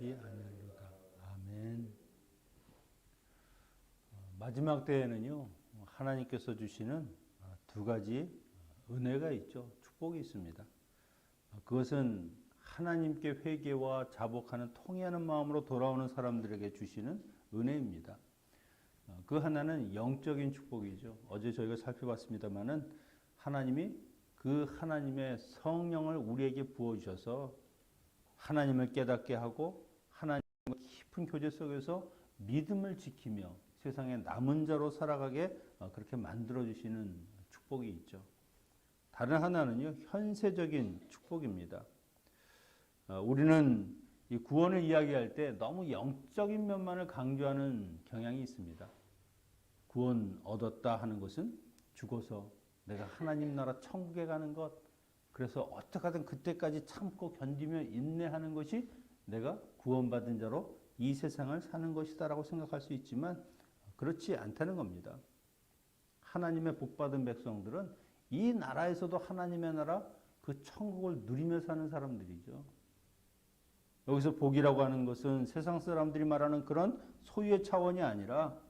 변하지 아니하리로다. 아멘. 어, 마지막 때에는요 하나님께서 주시는 어, 두 가지 은혜가 있죠. 축복이 있습니다. 어, 그것은 하나님께 회개와 자복하는 통회하는 마음으로 돌아오는 사람들에게 주시는 은혜입니다. 어, 그 하나는 영적인 축복이죠. 어제 저희가 살펴봤습니다만은 하나님이 그 하나님의 성령을 우리에게 부어 주셔서 하나님을 깨닫게 하고 깊은 교제 속에서 믿음을 지키며 세상에 남은 자로 살아가게 어, 그렇게 만들어 주시는 축복이 있죠. 다른 하나는요 현세적인 축복입니다. 어, 우리는 이 구원을 이야기할 때 너무 영적인 면만을 강조하는 경향이 있습니다. 구원 얻었다 하는 것은 죽어서 내가 하나님 나라 천국에 가는 것, 그래서 어떻게든 그때까지 참고 견디며 인내하는 것이 내가 구원받은 자로 이 세상을 사는 것이다라고 생각할 수 있지만 그렇지 않다는 겁니다. 하나님의 복받은 백성들은 이 나라에서도 하나님의 나라 그 천국을 누리며 사는 사람들이죠. 여기서 복이라고 하는 것은 세상 사람들이 말하는 그런 소유의 차원이 아니라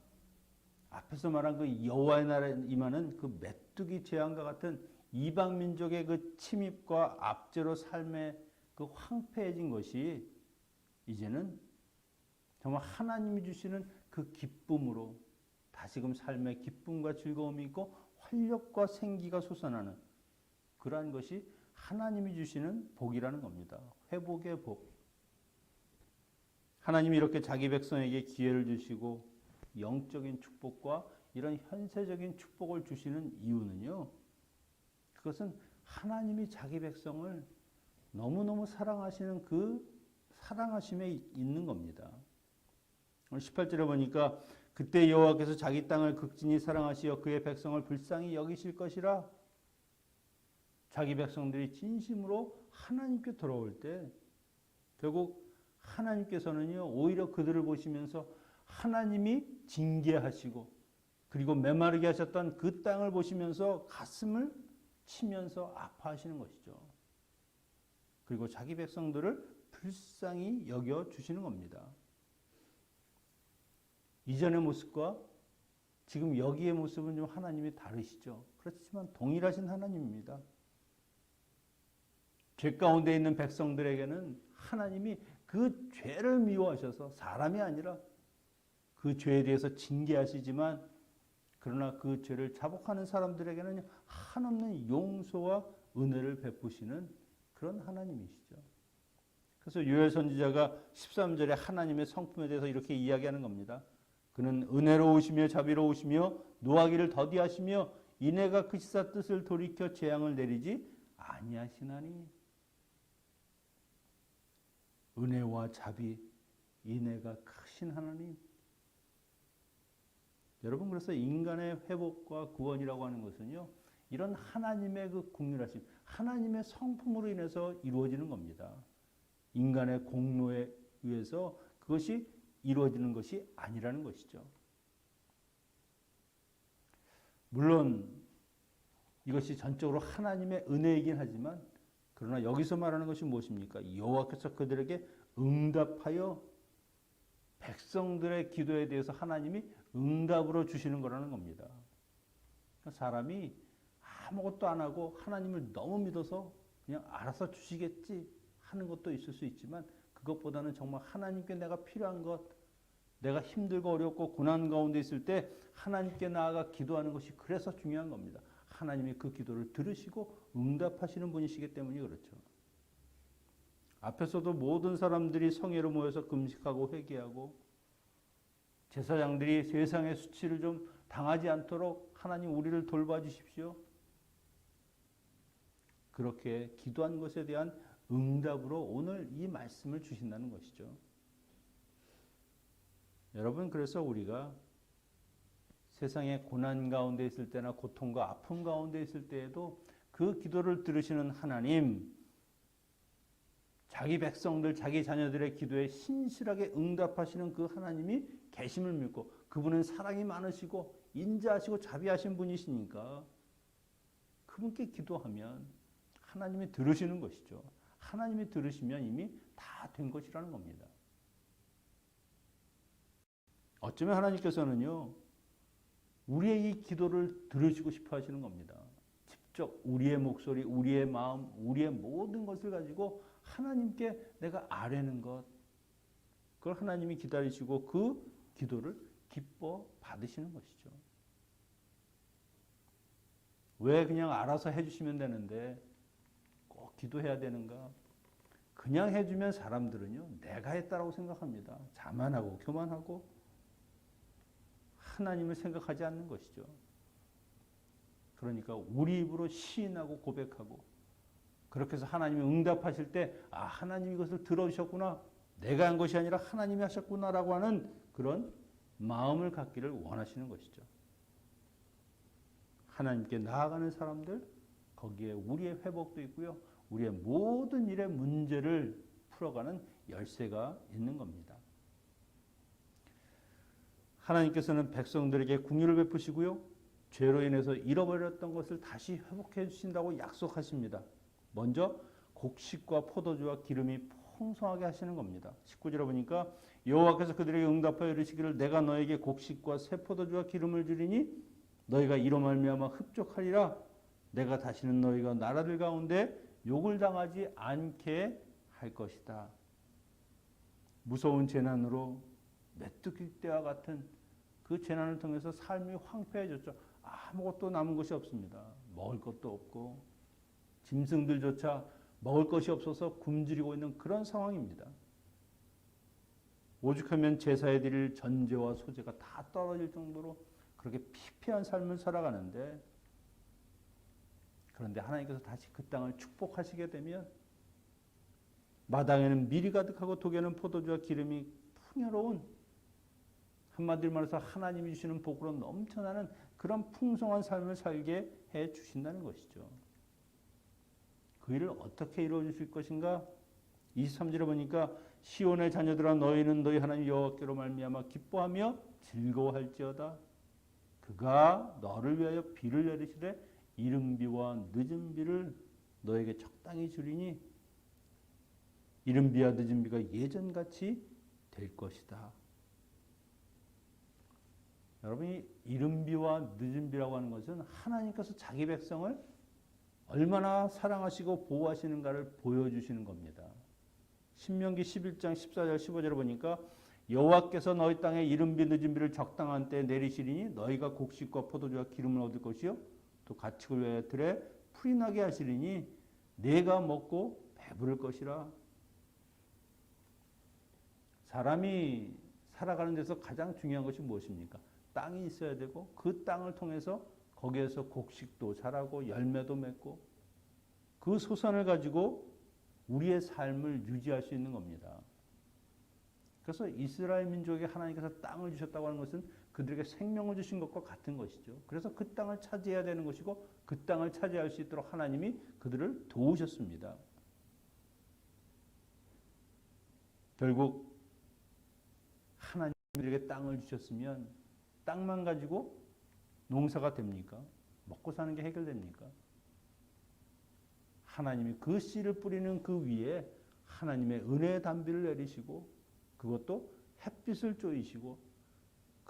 앞에서 말한 그 여호와의 나라에 임하는 그 메뚜기 재앙과 같은 이방 민족의 그 침입과 압제로 삶의 그 황폐해진 것이 이제는 정말 하나님이 주시는 그 기쁨으로 다시금 삶의 기쁨과 즐거움이 있고 활력과 생기가 솟아나는 그러한 것이 하나님이 주시는 복이라는 겁니다. 회복의 복. 하나님이 이렇게 자기 백성에게 기회를 주시고 영적인 축복과 이런 현세적인 축복을 주시는 이유는요. 그것은 하나님이 자기 백성을 너무너무 사랑하시는 그 사랑하심에 있는 겁니다. 오늘 18절에 보니까 그때 여호와께서 자기 땅을 극진히 사랑하시어 그의 백성을 불쌍히 여기실 것이라 자기 백성들이 진심으로 하나님께 돌아올 때 결국 하나님께서는요 오히려 그들을 보시면서 하나님이 징계하시고 그리고 메마르게 하셨던 그 땅을 보시면서 가슴을 치면서 아파하시는 것이죠. 그리고 자기 백성들을 불쌍히 여겨 주시는 겁니다. 이전의 모습과 지금 여기의 모습은 좀 하나님이 다르시죠. 그렇지만 동일하신 하나님입니다. 죄 가운데 있는 백성들에게는 하나님이 그 죄를 미워하셔서 사람이 아니라 그 죄에 대해서 징계하시지만 그러나 그 죄를 자복하는 사람들에게는 한없는 용서와 은혜를 베푸시는 그런 하나님이시죠. 그래서 요엘 선지자가 13절에 하나님의 성품에 대해서 이렇게 이야기하는 겁니다. 그는 은혜로우시며 자비로우시며 노하기를 더디하시며 이내가 그 시사 뜻을 돌이켜 재앙을 내리지 아니하시나니. 은혜와 자비 인애가 크신 하나님. 여러분 그래서 인간의 회복과 구원이라고 하는 것은요 이런 하나님의 그 국률하심 하나님의 성품으로 인해서 이루어지는 겁니다. 인간의 공로에 의해서 그것이 이루어지는 것이 아니라는 것이죠 물론 이것이 전적으로 하나님의 은혜이긴 하지만 그러나 여기서 말하는 것이 무엇입니까? 여호와께서 그들에게 응답하여 백성들의 기도에 대해서 하나님이 응답으로 주시는 거라는 겁니다. 그러니까 사람이 아무것도 안 하고 하나님을 너무 믿어서 그냥 알아서 주시겠지 하는 것도 있을 수 있지만 그것보다는 정말 하나님께 내가 필요한 것, 내가 힘들고 어렵고 고난 가운데 있을 때 하나님께 나아가 기도하는 것이 그래서 중요한 겁니다. 하나님이 그 기도를 들으시고 응답하시는 분이시기 때문이 그렇죠. 앞에서도 모든 사람들이 성회로 모여서 금식하고 회개하고 제사장들이 세상의 수치를 좀 당하지 않도록 하나님 우리를 돌봐 주십시오. 그렇게 기도한 것에 대한 응답으로 오늘 이 말씀을 주신다는 것이죠. 여러분 그래서 우리가 세상의 고난 가운데 있을 때나 고통과 아픔 가운데 있을 때에도 그 기도를 들으시는 하나님, 자기 백성들, 자기 자녀들의 기도에 신실하게 응답하시는 그 하나님이 계심을 믿고 그분은 사랑이 많으시고 인자하시고 자비하신 분이시니까 그분께 기도하면 하나님이 들으시는 것이죠. 하나님이 들으시면 이미 다 된 것이라는 겁니다. 어쩌면 하나님께서는요, 우리의 이 기도를 들으시고 싶어 하시는 겁니다. 직접 우리의 목소리, 우리의 마음, 우리의 모든 것을 가지고 하나님께 내가 아뢰는 것, 그걸 하나님이 기다리시고 그 기도를 기뻐 받으시는 것이죠. 왜 그냥 알아서 해주시면 되는데 꼭 기도해야 되는가? 그냥 해주면 사람들은요, 내가 했다라고 생각합니다. 자만하고 교만하고 하나님을 생각하지 않는 것이죠. 그러니까 우리 입으로 시인하고 고백하고 그렇게 해서 하나님이 응답하실 때, 아, 하나님이 이것을 들어주셨구나. 내가 한 것이 아니라 하나님이 하셨구나라고 하는 그런 마음을 갖기를 원하시는 것이죠. 하나님께 나아가는 사람들, 거기에 우리의 회복도 있고요. 우리의 모든 일의 문제를 풀어가는 열쇠가 있는 겁니다. 하나님께서는 백성들에게 궁유를 베푸시고요. 죄로 인해서 잃어버렸던 것을 다시 회복해 주신다고 약속하십니다. 먼저 곡식과 포도주와 기름이 풍성하게 하시는 겁니다. 19절에 보니까 여호와께서 그들에게 응답하여 이르시기를 내가 너에게 곡식과 새 포도주와 기름을 주리니 너희가 이로 말미암아 흡족하리라 내가 다시는 너희가 나라들 가운데 욕을 당하지 않게 할 것이다. 무서운 재난으로 메뚜기 때와 같은 그 재난을 통해서 삶이 황폐해졌죠. 아무것도 남은 것이 없습니다. 먹을 것도 없고 짐승들조차 먹을 것이 없어서 굶주리고 있는 그런 상황입니다. 오죽하면 제사에 드릴 전제와 소재가 다 떨어질 정도로 그렇게 피폐한 삶을 살아가는데 그런데 하나님께서 다시 그 땅을 축복하시게 되면 마당에는 밀이 가득하고 독에는 포도주와 기름이 풍요로운 한마디로 말해서 하나님이 주시는 복으로 넘쳐나는 그런 풍성한 삶을 살게 해 주신다는 것이죠. 그 일을 어떻게 이루어 주실 것인가? 23절에 보니까 시온의 자녀들아 너희는 너희 하나님 여호와께로 말미암아 기뻐하며 즐거워할지어다. 그가 너를 위하여 비를 내리시되 이른 비와 늦은 비를 너에게 적당히 주리니 이른 비와 늦은 비가 예전같이 될 것이다. 여러분이 이른 비와 늦은 비라고 하는 것은 하나님께서 자기 백성을 얼마나 사랑하시고 보호하시는가를 보여주시는 겁니다. 신명기 11장 14절 15절을 보니까 여호와께서 너희 땅에 이른 비 늦은 비를 적당한 때 내리시리니 너희가 곡식과 포도주와 기름을 얻을 것이요 또 가축을 위하여 들에 풀이 나게 하시리니 내가 먹고 배부를 것이라 사람이 살아가는 데서 가장 중요한 것이 무엇입니까? 땅이 있어야 되고 그 땅을 통해서 거기에서 곡식도 자라고 열매도 맺고 그 소산을 가지고 우리의 삶을 유지할 수 있는 겁니다. 그래서 이스라엘 민족에게 하나님께서 땅을 주셨다고 하는 것은 그들에게 생명을 주신 것과 같은 것이죠. 그래서 그 땅을 차지해야 되는 것이고 그 땅을 차지할 수 있도록 하나님이 그들을 도우셨습니다. 결국 하나님에게 땅을 주셨으면 땅만 가지고 농사가 됩니까? 먹고 사는 게 해결됩니까? 하나님이 그 씨를 뿌리는 그 위에 하나님의 은혜의 단비를 내리시고 그것도 햇빛을 쪼이시고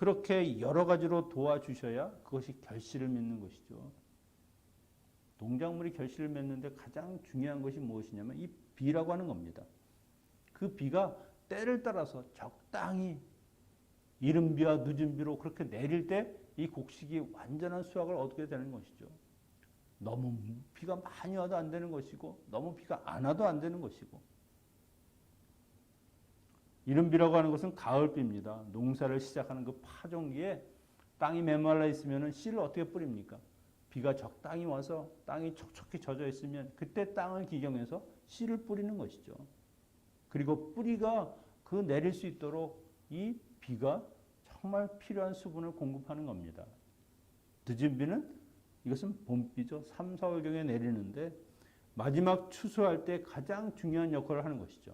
그렇게 여러 가지로 도와주셔야 그것이 결실을 맺는 것이죠. 농작물이 결실을 맺는데 가장 중요한 것이 무엇이냐면 이 비라고 하는 겁니다. 그 비가 때를 따라서 적당히 이른 비와 늦은 비로 그렇게 내릴 때 이 곡식이 완전한 수확을 얻게 되는 것이죠. 너무 비가 많이 와도 안 되는 것이고 너무 비가 안 와도 안 되는 것이고 이른비라고 하는 것은 가을비입니다. 농사를 시작하는 그 파종기에 땅이 메말라 있으면 씨를 어떻게 뿌립니까? 비가 적당히 와서 땅이 촉촉히 젖어 있으면 그때 땅을 기경해서 씨를 뿌리는 것이죠. 그리고 뿌리가 그 내릴 수 있도록 이 비가 정말 필요한 수분을 공급하는 겁니다. 늦은 비는 이것은 봄비죠. 3, 4월경에 내리는데 마지막 추수할 때 가장 중요한 역할을 하는 것이죠.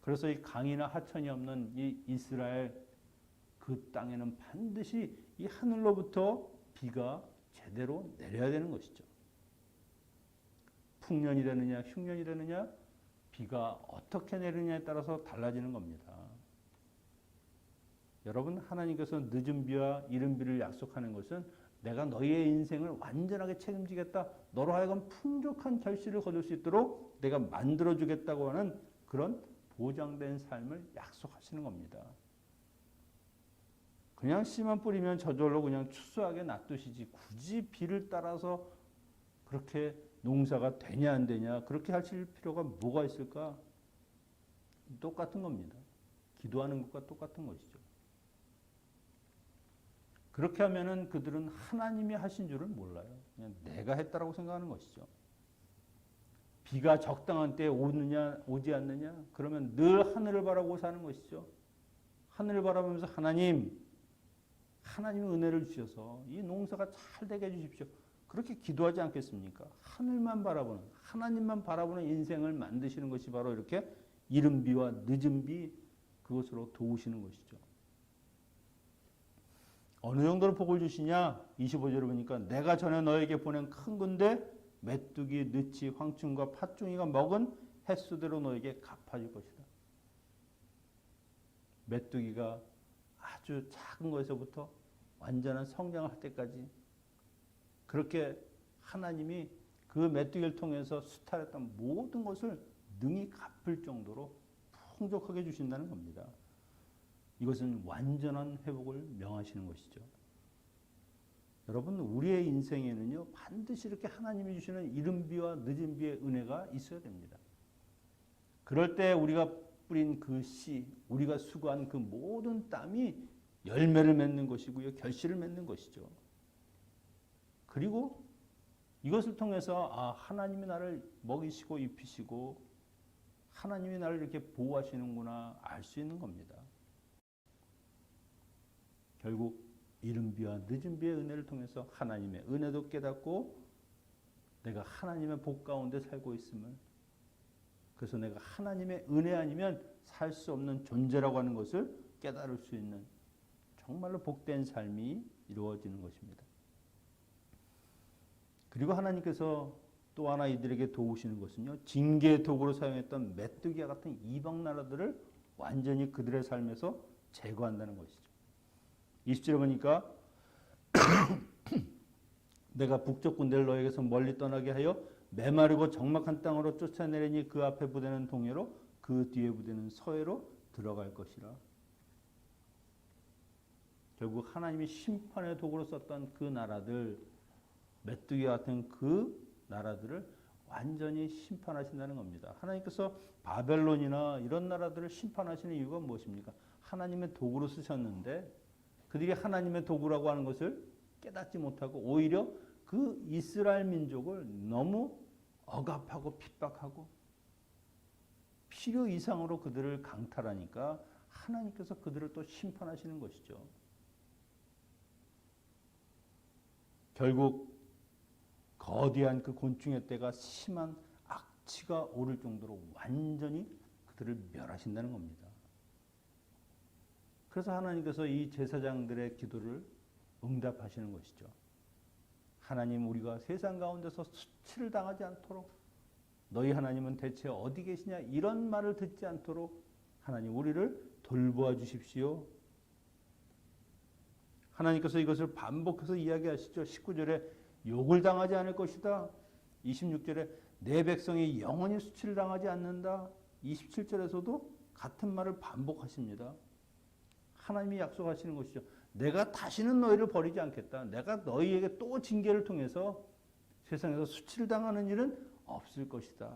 그래서 이 강이나 하천이 없는 이 이스라엘 그 땅에는 반드시 이 하늘로부터 비가 제대로 내려야 되는 것이죠. 풍년이 되느냐, 흉년이 되느냐, 비가 어떻게 내리느냐에 따라서 달라지는 겁니다. 여러분 하나님께서 늦은 비와 이른 비를 약속하는 것은 내가 너희의 인생을 완전하게 책임지겠다. 너로 하여금 풍족한 결실을 거둘 수 있도록 내가 만들어 주겠다고 하는 그런 보장된 삶을 약속하시는 겁니다. 그냥 씨만 뿌리면 저절로 그냥 추수하게 놔두시지 굳이 비를 따라서 그렇게 농사가 되냐 안 되냐 그렇게 하실 필요가 뭐가 있을까? 똑같은 겁니다. 기도하는 것과 똑같은 것이죠. 그렇게 하면은 그들은 하나님이 하신 줄을 몰라요. 그냥 내가 했다라고 생각하는 것이죠. 비가 적당한 때에 오느냐 오지 않느냐 그러면 늘 하늘을 바라고 사는 것이죠. 하늘을 바라보면서 하나님 하나님의 은혜를 주셔서 이 농사가 잘 되게 해 주십시오. 그렇게 기도하지 않겠습니까? 하늘만 바라보는 하나님만 바라보는 인생을 만드시는 것이 바로 이렇게 이른 비와 늦은 비 그것으로 도우시는 것이죠. 어느 정도로 복을 주시냐? 25절을 보니까 내가 전에 너에게 보낸 큰 군대 메뚜기, 느치, 황충과 팥종이가 먹은 횟수대로 너에게 갚아줄 것이다. 메뚜기가 아주 작은 것에서부터 완전한 성장을 할 때까지 그렇게 하나님이 그 메뚜기를 통해서 수탈했던 모든 것을 능히 갚을 정도로 풍족하게 주신다는 겁니다. 이것은 완전한 회복을 명하시는 것이죠. 여러분, 우리의 인생에는요, 반드시 이렇게 하나님이 주시는 이른 비와 늦은 비의 은혜가 있어야 됩니다. 그럴 때 우리가 뿌린 그 씨, 우리가 수고한 그 모든 땀이 열매를 맺는 것이고요, 결실을 맺는 것이죠. 그리고 이것을 통해서 아, 하나님이 나를 먹이시고 입히시고 하나님이 나를 이렇게 보호하시는구나 알 수 있는 겁니다. 결국 이른 비와 늦은 비의 은혜를 통해서 하나님의 은혜도 깨닫고 내가 하나님의 복 가운데 살고 있음을 그래서 내가 하나님의 은혜 아니면 살 수 없는 존재라고 하는 것을 깨달을 수 있는 정말로 복된 삶이 이루어지는 것입니다. 그리고 하나님께서 또 하나 이들에게 도우시는 것은요. 징계의 도구로 사용했던 메뚜기와 같은 이방 나라들을 완전히 그들의 삶에서 제거한다는 것이죠. 20절에 보니까 내가 북쪽 군대를 너에게서 멀리 떠나게 하여 메마르고 적막한 땅으로 쫓아내리니 그 앞에 부대는 동해로 그 뒤에 부대는 서해로 들어갈 것이라. 결국 하나님이 심판의 도구로 썼던 그 나라들 메뚜기 같은 그 나라들을 완전히 심판하신다는 겁니다. 하나님께서 바벨론이나 이런 나라들을 심판하시는 이유가 무엇입니까? 하나님의 도구로 쓰셨는데 그들이 하나님의 도구라고 하는 것을 깨닫지 못하고 오히려 그 이스라엘 민족을 너무 억압하고 핍박하고 필요 이상으로 그들을 강탈하니까 하나님께서 그들을 또 심판하시는 것이죠. 결국 거대한 그 곤충의 때가 심한 악취가 오를 정도로 완전히 그들을 멸하신다는 겁니다. 그래서 하나님께서 이 제사장들의 기도를 응답하시는 것이죠. 하나님 우리가 세상 가운데서 수치를 당하지 않도록 너희 하나님은 대체 어디 계시냐 이런 말을 듣지 않도록 하나님 우리를 돌보아 주십시오. 하나님께서 이것을 반복해서 이야기하시죠. 19절에 욕을 당하지 않을 것이다. 26절에 내 백성이 영원히 수치를 당하지 않는다. 27절에서도 같은 말을 반복하십니다. 하나님이 약속하시는 것이죠. 내가 다시는 너희를 버리지 않겠다. 내가 너희에게 또 징계를 통해서 세상에서 수치를 당하는 일은 없을 것이다.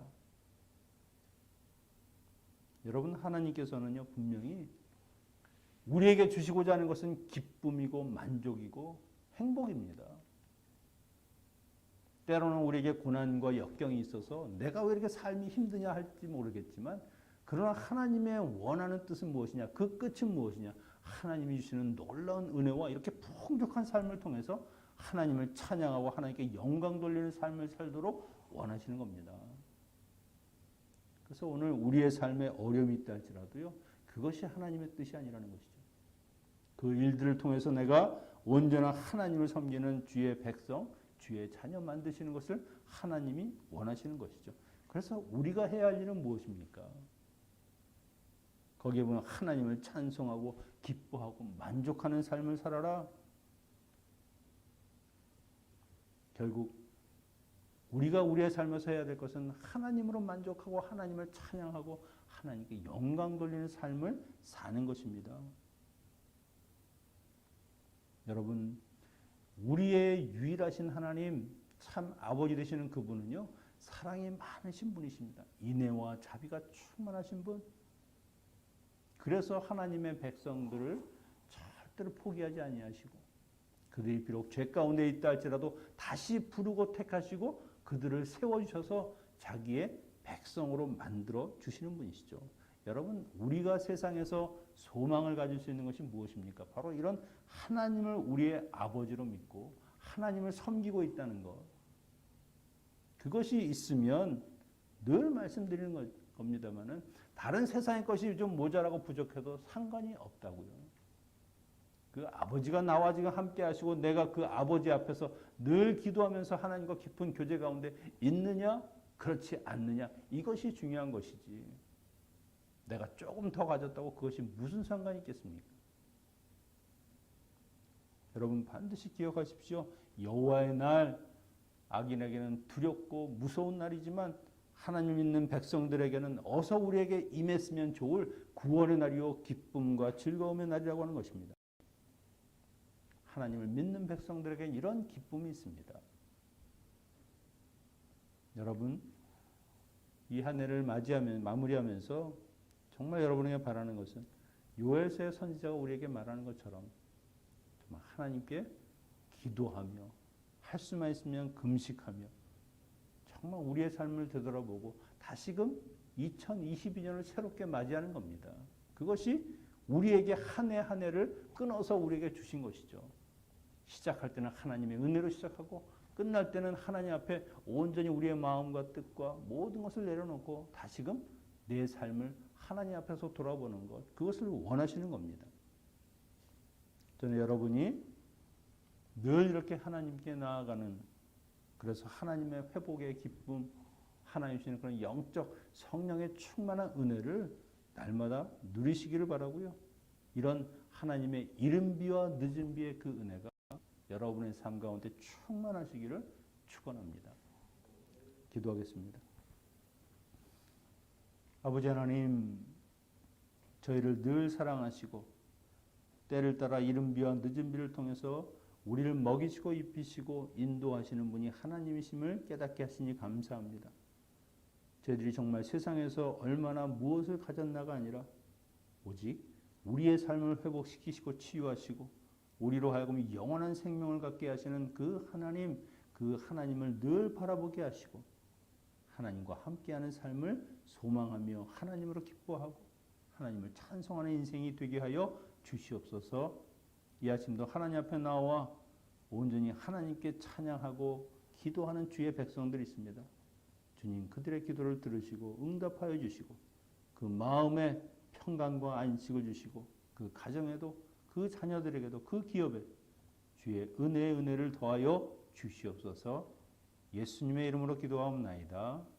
여러분 하나님께서는요 분명히 우리에게 주시고자 하는 것은 기쁨이고 만족이고 행복입니다. 때로는 우리에게 고난과 역경이 있어서 내가 왜 이렇게 삶이 힘드냐 할지 모르겠지만 그러나 하나님의 원하는 뜻은 무엇이냐 그 끝은 무엇이냐 하나님이 주시는 놀라운 은혜와 이렇게 풍족한 삶을 통해서 하나님을 찬양하고 하나님께 영광 돌리는 삶을 살도록 원하시는 겁니다. 그래서 오늘 우리의 삶에 어려움이 있다 할지라도요. 그것이 하나님의 뜻이 아니라는 것이죠. 그 일들을 통해서 내가 온전한 하나님을 섬기는 주의 백성, 주의 자녀 만드시는 것을 하나님이 원하시는 것이죠. 그래서 우리가 해야 할 일은 무엇입니까? 거기에 보면 하나님을 찬송하고 기뻐하고 만족하는 삶을 살아라. 결국 우리가 우리의 삶에서 해야 될 것은 하나님으로 만족하고 하나님을 찬양하고 하나님께 영광 돌리는 삶을 사는 것입니다. 여러분, 우리의 유일하신 하나님, 참 아버지 되시는 그분은요, 사랑이 많으신 분이십니다. 인애와 자비가 충만하신 분. 그래서 하나님의 백성들을 절대로 포기하지 아니하시고 그들이 비록 죄 가운데 있다 할지라도 다시 부르고 택하시고 그들을 세워 주셔서 자기의 백성으로 만들어 주시는 분이시죠. 여러분, 우리가 세상에서 소망을 가질 수 있는 것이 무엇입니까? 바로 이런 하나님을 우리의 아버지로 믿고 하나님을 섬기고 있다는 것. 그것이 있으면 늘 말씀드리는 것, 겁니다만은 다른 세상의 것이 좀 모자라고 부족해도 상관이 없다고요. 그 아버지가 나와 지금 함께 하시고 내가 그 아버지 앞에서 늘 기도하면서 하나님과 깊은 교제 가운데 있느냐, 그렇지 않느냐, 이것이 중요한 것이지. 내가 조금 더 가졌다고 그것이 무슨 상관이 있겠습니까? 여러분 반드시 기억하십시오. 여호와의 날 악인에게는 두렵고 무서운 날이지만 하나님 믿는 백성들에게는 어서 우리에게 임했으면 좋을 구원의 날이요 기쁨과 즐거움의 날이라고 하는 것입니다. 하나님을 믿는 백성들에게 이런 기쁨이 있습니다. 여러분 이 한 해를 맞이하면 마무리하면서 정말 여러분에게 바라는 것은 요엘서의 선지자가 우리에게 말하는 것처럼 정말 하나님께 기도하며 할 수만 있으면 금식하며 정말 우리의 삶을 되돌아보고 다시금 2022년을 새롭게 맞이하는 겁니다. 그것이 우리에게 한 해 한 해를 끊어서 우리에게 주신 것이죠. 시작할 때는 하나님의 은혜로 시작하고 끝날 때는 하나님 앞에 온전히 우리의 마음과 뜻과 모든 것을 내려놓고 다시금 내 삶을 하나님 앞에서 돌아보는 것 그것을 원하시는 겁니다. 저는 여러분이 늘 이렇게 하나님께 나아가는 그래서 하나님의 회복의 기쁨 하나님 주시는 그런 영적 성령의 충만한 은혜를 날마다 누리시기를 바라고요. 이런 하나님의 이른 비와 늦은 비의 그 은혜가 여러분의 삶 가운데 충만하시기를 축원합니다. 기도하겠습니다. 아버지 하나님, 저희를 늘 사랑하시고 때를 따라 이른 비와 늦은 비를 통해서 우리를 먹이시고 입히시고 인도하시는 분이 하나님이심을 깨닫게 하시니 감사합니다. 저희들이 정말 세상에서 얼마나 무엇을 가졌나가 아니라 오직 우리의 삶을 회복시키시고 치유하시고 우리로 하여금 영원한 생명을 갖게 하시는 그 하나님, 그 하나님을 늘 바라보게 하시고 하나님과 함께하는 삶을 소망하며 하나님으로 기뻐하고 하나님을 찬송하는 인생이 되게 하여 주시옵소서. 이 아침도 하나님 앞에 나와 온전히 하나님께 찬양하고 기도하는 주의 백성들이 있습니다. 주님 그들의 기도를 들으시고 응답하여 주시고 그 마음에 평강과 안식을 주시고 그 가정에도 그 자녀들에게도 그 기업에 주의 은혜의 은혜를 더하여 주시옵소서 예수님의 이름으로 기도하옵나이다.